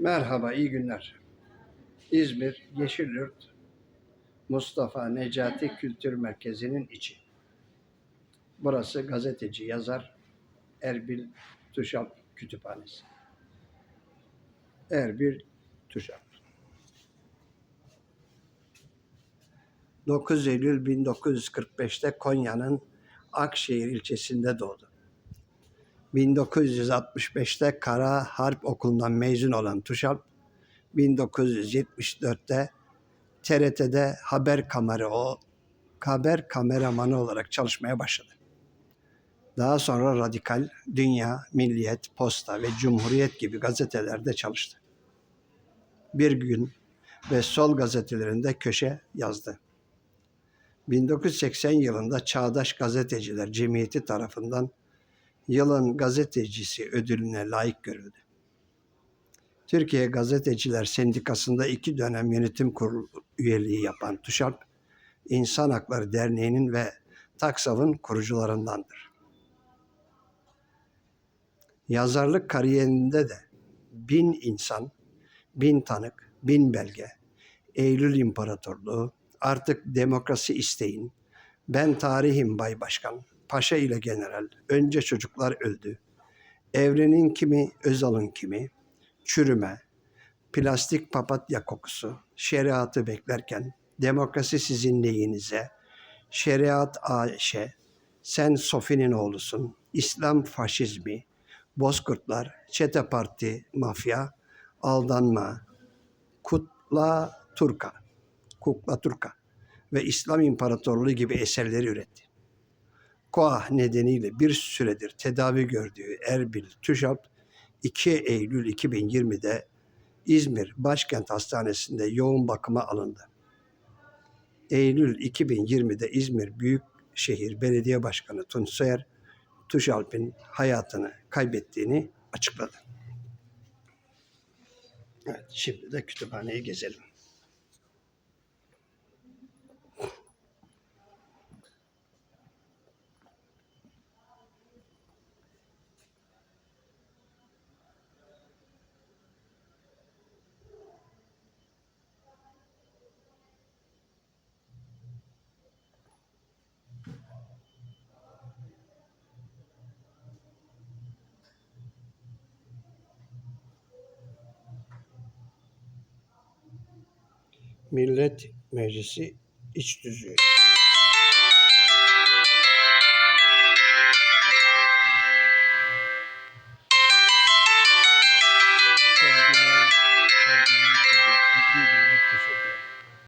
Merhaba, iyi günler. İzmir Yeşilyurt Mustafa Necati Kültür Merkezi'nin içi. Burası gazeteci, yazar Erbil Tuşalp Kütüphanesi. Erbil Tuşalp. 9 Eylül 1945'te Konya'nın Akşehir ilçesinde doğdu. 1965'te Kara Harp Okulu'ndan mezun olan Tuşalp, 1974'te TRT'de haber kamera o haber kameramanı olarak çalışmaya başladı. Daha sonra Radikal, Dünya, Milliyet, Posta ve Cumhuriyet gibi gazetelerde çalıştı. Bir gün ve Sol gazetelerinde köşe yazdı. 1980 yılında Çağdaş Gazeteciler Cemiyeti tarafından Yılın Gazetecisi ödülüne layık görüldü. Türkiye Gazeteciler Sendikası'nda iki dönem yönetim kurulu üyeliği yapan Tuşalp, İnsan Hakları Derneği'nin ve Taksav'ın kurucularındandır. Yazarlık kariyerinde de bin insan, bin tanık, bin belge, Eylül İmparatorluğu, artık demokrasi isteyin, ben tarihim Bay Başkan, Paşa ile General, önce çocuklar öldü, evrenin kimi, Özal'ın kimi, çürüme, plastik papatya kokusu, şeriatı beklerken, demokrasi sizin neyinize, şeriat Ayşe, sen Sofi'nin oğlusun, İslam faşizmi, Bozkurtlar, Çete Parti, mafya, aldanma, Kutla Turka, Kukla Turka ve İslam İmparatorluğu gibi eserleri üretti. Koah nedeniyle bir süredir tedavi gördüğü Erbil Tüşalp 2 Eylül 2020'de İzmir Başkent Hastanesi'nde yoğun bakıma alındı. Eylül 2020'de İzmir Büyükşehir Belediye Başkanı Tunç Soyer, Tuşalp'in hayatını kaybettiğini açıkladı. Evet, şimdi de kütüphaneyi gezelim. Millet Meclisi iç düzüğü.